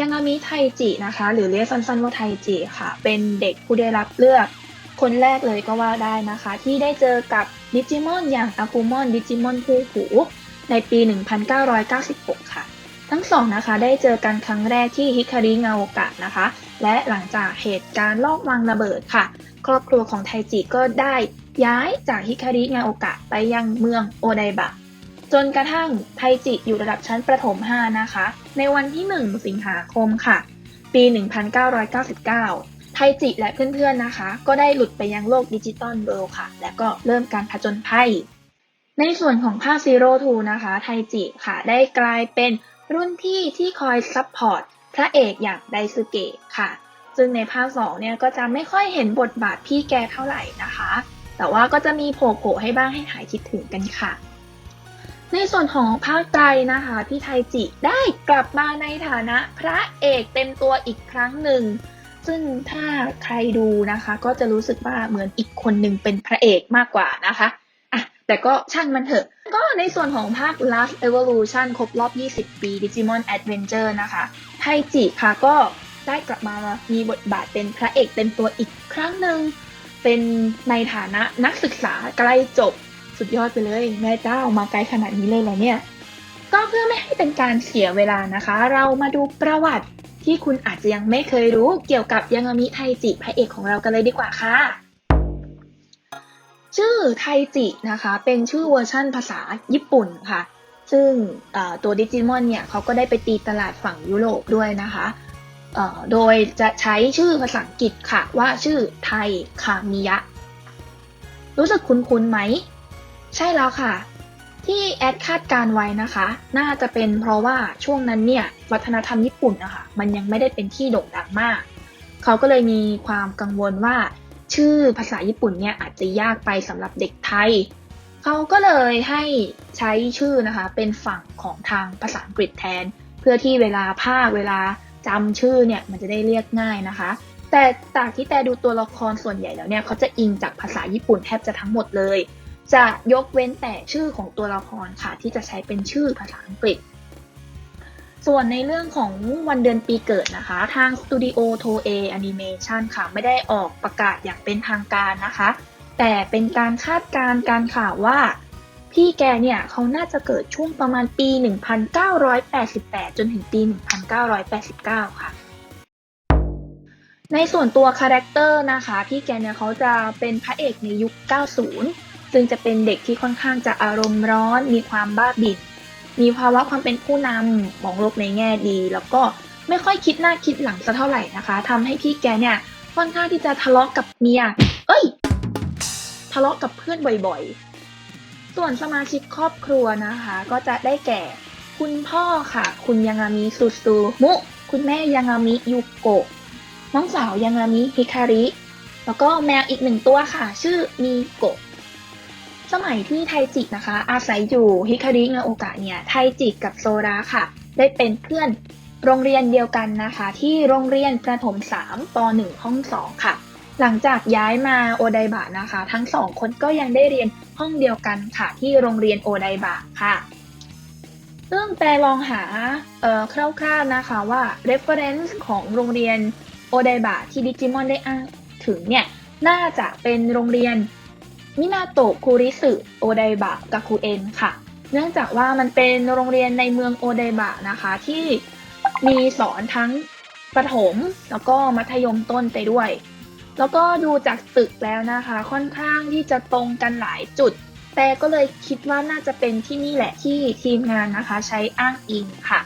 ยังามิไทจินะคะ หรือเรียกสั้นๆว่าไทจิค่ะ เป็นเด็กผู้ได้รับเลือก คนแรกเลยก็ว่าได้นะคะ ที่ได้เจอกับดิจิมอนอย่างอากูมอนดิจิมอนคู่หู ในปี 1996 ค่ะ ทั้งสองนะคะ ได้เจอกันครั้งแรกที่ฮิคาริงาโอกะนะคะ และหลังจากเหตุการณ์ลอบวางระเบิดค่ะ ครอบครัวของไทจิก็ได้ย้ายจากฮิคาริงาโอกะไปยังเมืองโอไดบะจนกระทั่งไทจิอยู่ระดับชั้นประถม 5 นะคะ ในวันที่ 1 สิงหาคมค่ะ ปี 1999 ไทจิและเพื่อนๆนะคะ ก็ได้หลุดไปยังโลกดิจิตอลเวิลด์ค่ะ และก็เริ่มการผจญภัย ในส่วนของภาค Zero Two นะคะ ไทจิค่ะได้กลายเป็นรุ่นพี่ที่คอยซัพพอร์ตพระเอกอย่างไดซึเกะค่ะ ซึ่งในภาค2เนี่ยก็จะไม่ค่อยเห็นบทบาทพี่แกเท่าไหร่นะคะ แต่ว่าก็จะมีโผล่ให้บ้างให้หายคิดถึงกันค่ะ ในส่วนของภาคไตรนะคะ พี่ไทจิได้กลับมาในฐานะพระเอกเต็มตัวอีกครั้งหนึ่ง ซึ่งถ้าใครดูนะคะ ก็จะรู้สึกว่าเหมือนอีกคนหนึ่งเป็นพระเอกมากกว่านะคะอะแต่ก็ช่างมันเถอะ ก็ในส่วนของภาค Last Evolution ครบรอบ 20 ปี Digimon Adventure นะคะ ไทจิค่ะก็ได้กลับมามีบทบาทเป็นพระเอกเต็มตัวอีกครั้งหนึ่งเป็นในฐานะนักศึกษาใกล้จบ สุดยอดไปเลย แม่เจ้ามาไกลขนาดนี้เลยเหรอเนี่ย ก็เพื่อไม่ให้เป็นการเสียเวลานะคะ เรามาดูประวัติที่คุณอาจจะยังไม่เคยรู้เกี่ยวกับยังามิไทจิพระเอกของเรากันเลยดีกว่าค่ะ ชื่อไทจินะคะ เป็นชื่อเวอร์ชั่นภาษาญี่ปุ่นค่ะ ซึ่งตัวดิจิมอนเนี่ยเขาก็ได้ไปตีตลาดฝั่งยุโรปด้วยนะคะโดยจะใช้ชื่อภาษาอังกฤษค่ะว่าชื่อไทคามิยะ รู้สึกคุ้นๆไหม ใช่แล้วค่ะ ที่แอดคาดการไว้นะคะ น่าจะเป็นเพราะว่าช่วงนั้นเนี่ยวัฒนธรรมญี่ปุ่นนะคะมันยังไม่ได้เป็นที่โด่งดังมาก เขาก็เลยมีความกังวลว่า ชื่อภาษาญี่ปุ่นเนี่ยอาจจะยากไปสำหรับเด็กไทย เขาก็เลยให้ใช้ชื่อนะคะเป็นฝั่งของทางภาษาอังกฤษแทน เพื่อที่เวลาภาคเวลาจำชื่อเนี่ยมันจะได้เรียกง่ายนะคะแต่จากที่แต่ดูตัวละครส่วนใหญ่แล้วเนี่ยเขาจะอิงจากภาษาญี่ปุ่นแทบจะทั้งหมดเลย จะยกเว้นแต่ชื่อของตัวละครค่ะ ที่จะใช้เป็นชื่อภาษาอังกฤษ ส่วนในเรื่องของวันเดือนปีเกิดนะคะ ทางสตูดิโอโทเอแอนิเมชันค่ะ ไม่ได้ออกประกาศอย่างเป็นทางการนะคะ แต่เป็นการคาดการณ์การข่าวว่า พี่แกเนี่ยเขาน่าจะเกิดช่วงประมาณปี 1988 จนถึงปี 1989 ค่ะในส่วนตัวคาแรคเตอร์นะคะ พี่แกเนี่ยเขาจะเป็นพระเอกในยุค 90 ซึ่งจะเป็นเด็กที่ค่อนข้างจะอารมณ์ร้อน มีความบ้าบิ่นมีภาวะความเป็นผู้นำมองโลกในแง่ดี แล้วก็ไม่ค่อยคิดหน้าคิดหลังสักเท่าไหร่นะคะทำให้พี่แกเนี่ยค่อนข้างที่จะทะเลาะกับเมีย เอ้ย ทะเลาะกับเพื่อนบ่อยๆ ส่วนสมาชิกครอบครัวนะคะ ก็จะได้แก่ คุณพ่อค่ะ คุณยังามิซูซูมุ คุณแม่ยังามิยุโกะ น้องสาวยังามิฮิคาริ แล้วก็แมวอีกหนึ่งตัวค่ะ ชื่อมีโกะ สมัยที่ไทจินะคะ อาศัยอยู่ฮิคาริงาโอกะเนี่ยไทจิกับโซราค่ะ ได้เป็นเพื่อนโรงเรียนเดียวกันนะคะ ที่โรงเรียนประถม3ป .1 ห้อง 2 ค่ะ หลังจากย้ายมาโอไดบะนะคะ ทั้งสองคนก็ยังได้เรียนห้องเดียวกันค่ะ ที่โรงเรียนโอไดบะค่ะซึ่งแปลลองหาเอ่อคร่าวๆนะคะว่า reference ของโรงเรียนโอไดบะที่ดิจิมอนได้อ้างถึงเนี่ยน่าจะเป็นโรงเรียน มินาโตะคูริสึโอไดบะกาคุเอ็นค่ะ เนื่องจากว่ามันเป็นโรงเรียนในเมืองโอไดบะนะคะ ที่มีสอนทั้งประถมแล้วก็มัธยมต้นไปด้วย แล้วก็ดูจากตึกแล้วนะคะ ค่อนข้างที่จะตรงกันหลายจุด แต่ก็เลยคิดว่าน่าจะเป็นที่นี่แหละที่ทีมงานนะคะ ใช้อ้างอิงค่ะ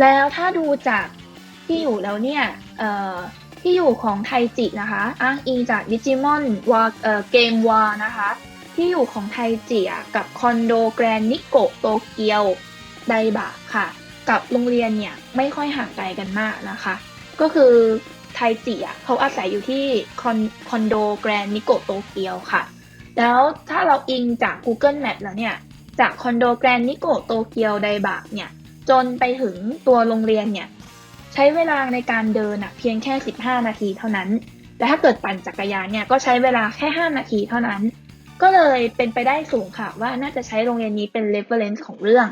แล้วถ้าดูจากที่อยู่แล้วเนี่ยเอ่อ ที่อยู่ของไทจินะคะ อ้างอิงจากดิจิมอนวาเอ่อเกมวานะคะ ที่อยู่ของไทจิกับคอนโดแกรนนิโกโตเกียวไดบะค่ะ กับโรงเรียนเนี่ยไม่ค่อยห่างไกลกันมากนะคะ ก็คือไทจิอะเขาอาศัยอยู่ที่คอนคอนโดแกรนนิโกโตเกียวค่ะ แล้วถ้าเราอิงจาก Google Map แล้วเนี่ย จากคอนโดแกรนนิโกโตเกียวไดบะเนี่ย จนไปถึงตัวโรงเรียนเนี่ย ใช้เวลาในการเดินอะเพียงแค่ 15 นาทีเท่านั้นแต่ถ้าเกิดปั่นจักรยานเนี่ยก็ใช้เวลาแค่ 5 นาทีเท่านั้น ก็เลยเป็นไปได้สูงค่ะว่าน่าจะใช้โรงเรียนนี้เป็น reference ของเรื่อง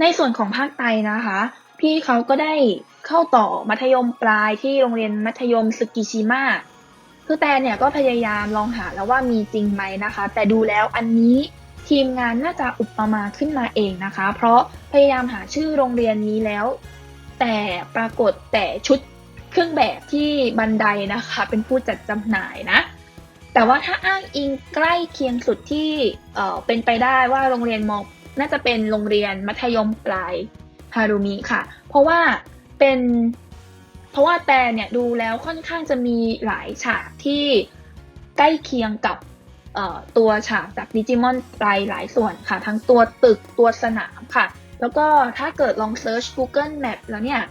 ในส่วนของภาคไตนะคะ พี่เขาก็ได้เข้าต่อมัธยมปลายที่โรงเรียนมัธยมสึกิชิมะคือแต่เนี่ยก็พยายามลองหาแล้วว่ามีจริงไหมนะคะ แต่ดูแล้วอันนี้ ทีมงานน่าจะอุปมาขึ้นมาเองนะคะ เพราะพยายามหาชื่อโรงเรียนนี้แล้ว แต่ปรากฏแต่ชุดเครื่องแบบที่บันไดนะคะ เป็นผู้จัดจำหน่ายนะ แต่ว่าถ้าอ้างอิงใกล้เคียงสุดที่เออเป็นไปได้ว่าโรงเรียนมอน่าจะเป็นโรงเรียนมัธยมปลายฮารุมิค่ะ เพราะว่าเป็นเพราะว่าแต่เนี่ยดูแล้วค่อนข้างจะมีหลายฉากที่ใกล้เคียงกับ ตัวฉากจากดิจิมอนไปหลายส่วนค่ะ ทั้งตัวตึกตัวสนามค่ะ แล้วก็ถ้าเกิดลองเซิร์ช Google Map แล้วเนี่ย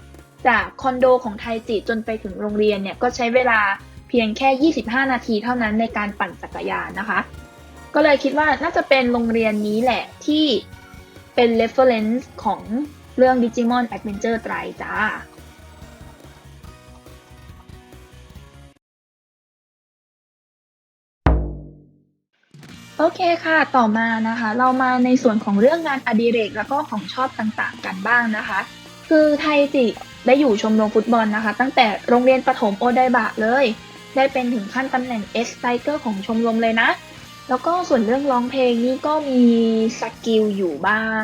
จากคอนโดของไทจิจนไปถึงโรงเรียนเนี่ย ก็ใช้เวลาเพียงแค่ 25 นาทีเท่านั้นในการปั่นจักรยานนะคะ ก็เลยคิดว่าน่าจะเป็นโรงเรียนนี้แหละที่เป็น reference ของเรื่อง Digimon Adventure ไตรจ้า โอเคค่ะ ต่อมานะคะ เรามาในส่วนของเรื่องงานอดิเรกแล้วก็ของชอบต่างๆ กันบ้างนะคะ คือไทจิได้อยู่ชมรมฟุตบอลนะคะ ตั้งแต่โรงเรียนประถมโอไดบะเลย ได้เป็นถึงขั้นตำแหน่งเอสไตเกอร์ของชมรมเลยนะ แล้วก็ส่วนเรื่องร้องเพลงนี่ก็มีสกิลอยู่บ้าง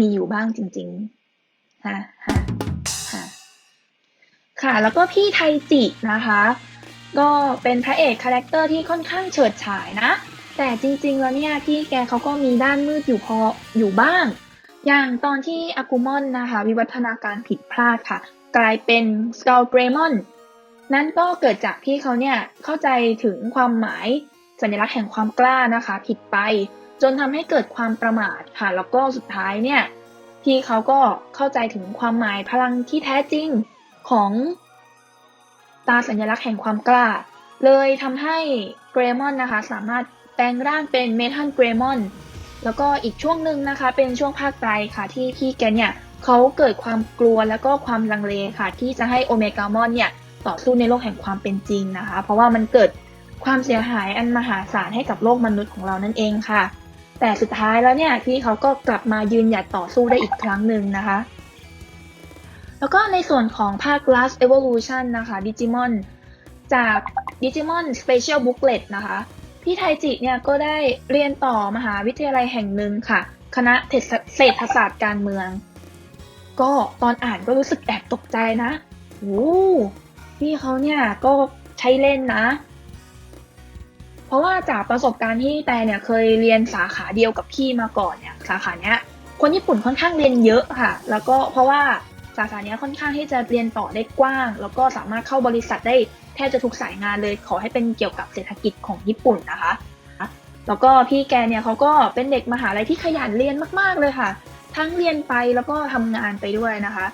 มีอยู่บ้างจริงๆฮะฮะฮะค่ะ แล้วก็พี่ไทจินะคะ ก็เป็นพระเอกคาแรคเตอร์ที่ค่อนข้างเฉิดฉายนะ แต่จริงๆแล้วเนี่ยพี่แกเขาก็มีด้านมืดอยู่พออยู่บ้าง อย่างตอนที่อากุมอนนะคะ วิวัฒนาการผิดพลาดค่ะ กลายเป็นสก l ลเกรมอนนั่นก็เกิดจากพี่เขาเนี่ยเข้าใจถึงความหมายสัญลักษณ์แห่งความกล้านะคะ ผิดไป จนทำให้เกิดความประมาทค่ะ แล้วก็สุดท้ายเนี่ยพี่เขาก็เข้าใจถึงความหมายพลังที่แท้จริงของตาสัญลักษณ์แห่งความกล้า เลยทำให้เกรมอนนะคะ สามารถแปลงร่างเป็นเมทัลเกรมอนแล้วก็อีกช่วงหนึ่งนะคะ เป็นช่วงภาคไตรค่ะ ที่พี่แกเนี่ยเขาเกิดความกลัวแล้วก็ความลังเลค่ะ ที่จะให้โอเมกามอนเนี่ยต่อสู้ในโลกแห่งความเป็นจริงนะคะ เพราะว่ามันเกิดความเสียหายอันมหาศาลให้กับโลกมนุษย์ของเรานั่นเองค่ะ แต่สุดท้ายแล้วเนี่ยพี่เขาก็กลับมายืนหยัดต่อสู้ได้อีกครั้งหนึ่งนะคะ แล้วก็ในส่วนของภาค Last Evolution นะคะ Digimon จาก Digimon Special Booklet นะคะ พี่ไทจิเนี่ยก็ได้เรียนต่อมหาวิทยาลัยแห่งหนึ่งค่ะ คณะเศรษฐศาสตร์การเมือง ก็ตอนอ่านก็รู้สึกแอบตกใจนะโอ้พี่เขาเนี่ยก็ใช้เล่นนะ เพราะว่าจากประสบการณ์ที่แต่เนี่ยเคยเรียนสาขาเดียวกับพี่มาก่อนเนี่ยสาขาเนี้ยคนญี่ปุ่นค่อนข้างเรียนเยอะค่ะ แล้วก็เพราะว่าสาขาเนี้ยค่อนข้างที่จะเรียนต่อได้กว้าง แล้วก็สามารถเข้าบริษัทได้แทบจะทุกสายงานเลย ขอให้เป็นเกี่ยวกับเศรษฐกิจของญี่ปุ่นนะคะ แล้วก็พี่แกเนี่ยเขาก็เป็นเด็กมหาลัยที่ขยันเรียนมาก ๆเลยค่ะ ทั้งเรียนไปแล้วก็ทำงานไปด้วยนะคะ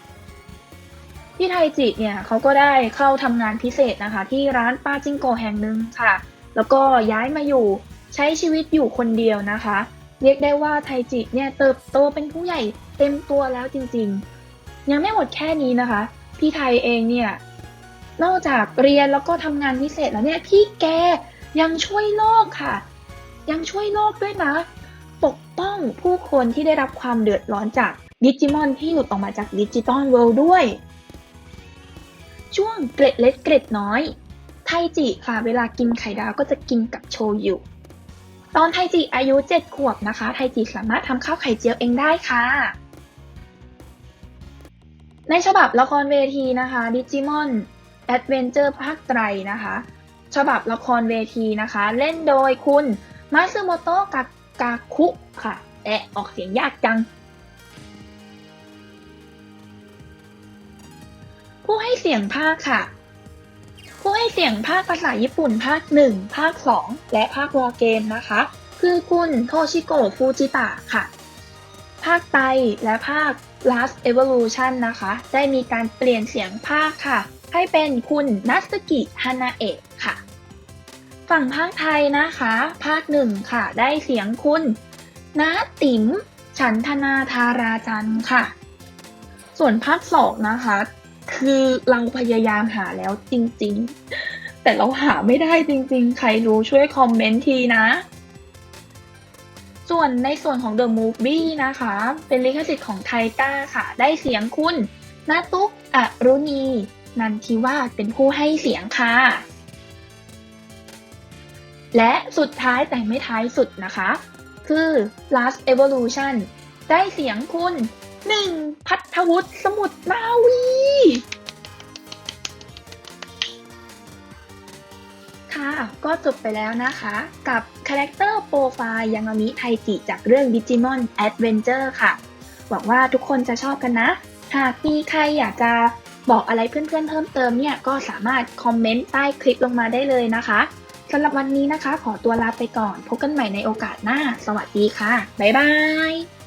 พี่ไทจิเนี่ยเขาก็ได้เข้าทำงานพิเศษนะคะ ที่ร้านปาจิงโกแห่งหนึ่งค่ะ แล้วก็ย้ายมาอยู่ใช้ชีวิตอยู่คนเดียวนะคะ เรียกได้ว่าไทจิเนี่ยเติบโตเป็นผู้ใหญ่เต็มตัวแล้วจริงๆ ยังไม่หมดแค่นี้นะคะ พี่ไทยเองเนี่ยนอกจากเรียนแล้วก็ทำงานพิเศษแล้วเนี่ยพี่แกยังช่วยโลกค่ะ ยังช่วยโลกด้วยนะ ปกป้องผู้คนที่ได้รับความเดือดร้อนจากดิจิมอนที่หลุดออกมาจากดิจิตอลเวิลด์ด้วย ช่วงเกร็ดเล็กเกร็ดน้อย ทจิค่ะ เวลากินไข่ดาวก็จะกินกับโชยุตอนไทจิอายุ 7 ขวบนะคะ ไทจิสามารถทำข้าวไข่เจียวเองได้ค่ะ ในฉบับละครเวทีนะคะดิจิมอนแอดเวนเจอร์ภาคไตรนะคะ ฉบับละครเวทีนะคะ เล่นโดยคุณมาซึโมโตะกากาคุค่ะ แอะออกเสียงยากจัง ผู้ให้เสียงภาคค่ะ ผู้ให้เสียงภาคภาษาญี่ปุ่นภาค 1 ภาค 2 และภาควอเกมนะคะ คือคุณโทชิโกะฟูจิตะค่ะ ภาคไตและภาค Last Evolution นะคะ ได้มีการเปลี่ยนเสียงภาคค่ะ ให้เป็นคุณนัสกิฮานาเอะค่ะ ฝั่งภาคไทยนะคะ ภาคหนึ่งค่ะ ได้เสียงคุณนาติ๋มฉันธนาธาราจันค่ะ ส่วนภาคสองนะคะ คือเราพยายามหาแล้วจริงๆ แต่เราหาไม่ได้จริงๆ ใครรู้ช่วยคอมเมนต์ทีนะ ส่วนในส่วนของ The Movie นะคะ เป็นลิขสิทธิ์ของไทก้าค่ะ ได้เสียงคุณนาตุกอรุณี นันทิวาเป็นผู้ให้เสียงค่ะ และสุดท้ายแต่ไม่ท้ายสุดนะคะ คือ Last Evolution ได้เสียงคุณหนึ่งพัทวุฒิสมุทรนาวี ค่ะ ก็จบไปแล้วนะคะ กับคาแรคเตอร์โปรไฟล์ยังามิไทจิจากเรื่อง Digimon Adventure ค่ะ หวังว่าทุกคนจะชอบกันนะ หากมีใครอยากจะบอกอะไรเพื่อนๆเพิ่มเติมเนี่ยก็สามารถคอมเมนต์ใต้คลิปลงมาได้เลยนะคะสำหรับวันนี้นะคะ ขอตัวลาไปก่อน พบกันใหม่ในโอกาสหน้า สวัสดีค่ะ บ๊ายบาย